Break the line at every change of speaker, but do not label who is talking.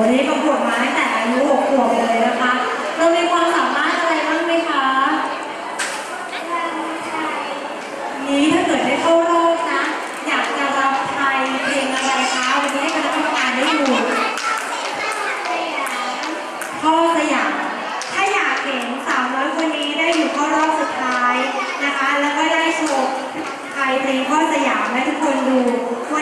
วันนี้ประกวดมาตั้งแต่อายุ6ขวบเลยนะคะ ลงพ่อสยามให้ทุกคนดูวัน